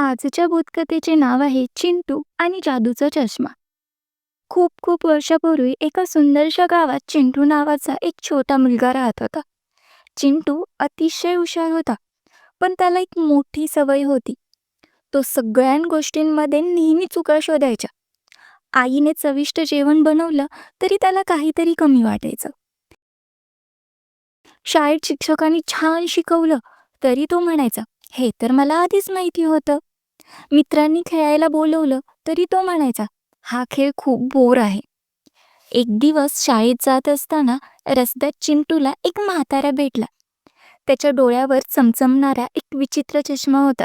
आजच्या बोधकथेचे नाव आहे चिंटू आणि जादूचा चष्मा. खूप खूप वर्षापूर्वी एका सुंदरशा गावात चिंटू नावाचा एक छोटा मुलगा राहत होता. चिंटू अतिशय हुशार होता पण त्याला एक मोठी सवय होती. तो सगळ्या गोष्टींमध्ये नेहमी चुका शोधायच्या आईने चविष्ट जेवण बनवलं तरी त्याला काहीतरी कमी वाटायचं. शाळेत शिक्षकांनी छान शिकवलं तरी तो म्हणायचा हे तर मला आधीच माहिती होतं. मित्रांनी खेळायला बोलवलं तरी तो म्हणायचा हा खेळ खूप बोर आहे. एक दिवस शाळेत जात असताना रस्त्यात चिंटूला एक म्हातारा भेटला. त्याच्या डोळ्यावर चमचमणारा एक विचित्र चष्मा होता.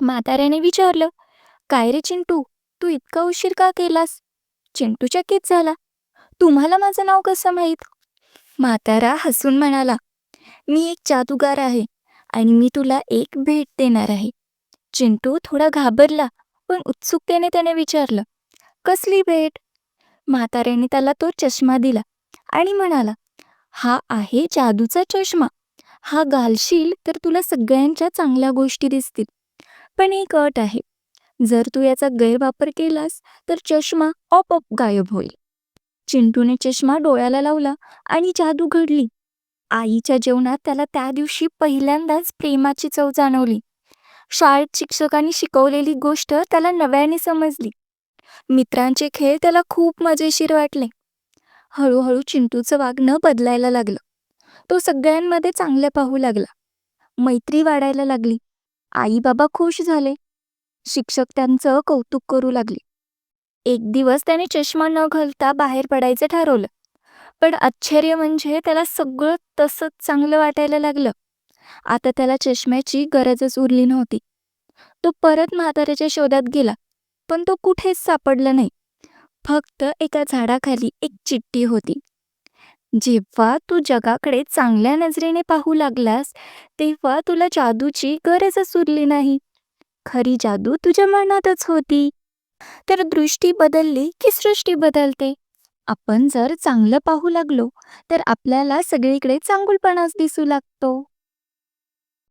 म्हाताऱ्याने विचारलं काय रे चिंटू तू इतका उशीर का केलास? चिंटू चकित झाला. तुम्हाला माझं नाव कसं माहीत? म्हातारा हसून म्हणाला मी एक जादूगार आहे आणि मी तुला एक भेट देणार आहे. चिंटू थोडा घाबरला पण उत्सुकतेने त्याने विचारलं कसली भेट? म्हाताऱ्याने त्याला तो चष्मा दिला आणि म्हणाला हा आहे जादूचा चष्मा. हा घालशील तर तुला सगळ्यांच्या चांगल्या गोष्टी दिसतील. पण एक अट आहे. जर तू याचा गैरवापर केलास तर चष्मा आपोआप गायब होईल. चिंटूने चष्मा डोळ्याला लावला आणि जादू घडली. आईच्या जेवणात त्याला त्या दिवशी पहिल्यांदाच प्रेमाची चव जाणवली. शाळेत शिक्षकांनी शिकवलेली गोष्ट त्याला नव्याने समजली. मित्रांचे खेळ त्याला खूप मजेशीर वाटले. हळूहळू चिंटूचं वागणं बदलायला लागलं. तो सगळ्यांमध्ये चांगलं पाहू लागला. मैत्री वाढायला लागली. आई बाबा खुश झाले. शिक्षक त्यांचं कौतुक करू लागले. एक दिवस त्याने चष्मा न घालता बाहेर पडायचं ठरवलं. पण आश्चर्य म्हणजे त्याला सगळं तसंच चांगलं वाटायला लागलं. आता त्याला चष्म्याची गरजच उरली नव्हती. तो परत म्हाताऱ्याच्या शोधात गेला पण तो कुठेच सापडला नाही. फक्त एका झाडाखाली एक चिठ्ठी होती. जेव्हा तू जगाकडे चांगल्या नजरेने पाहू लागलास तेव्हा तुला जादूची गरजच उरली नाही. खरी जादू तुझ्या मनातच होती. तर दृष्टी बदलली की सृष्टी बदलते? आपण जर चांगलं पाहू लागलो तर आपल्याला सगळीकडे चांगुलपणाच दिसू लागतो.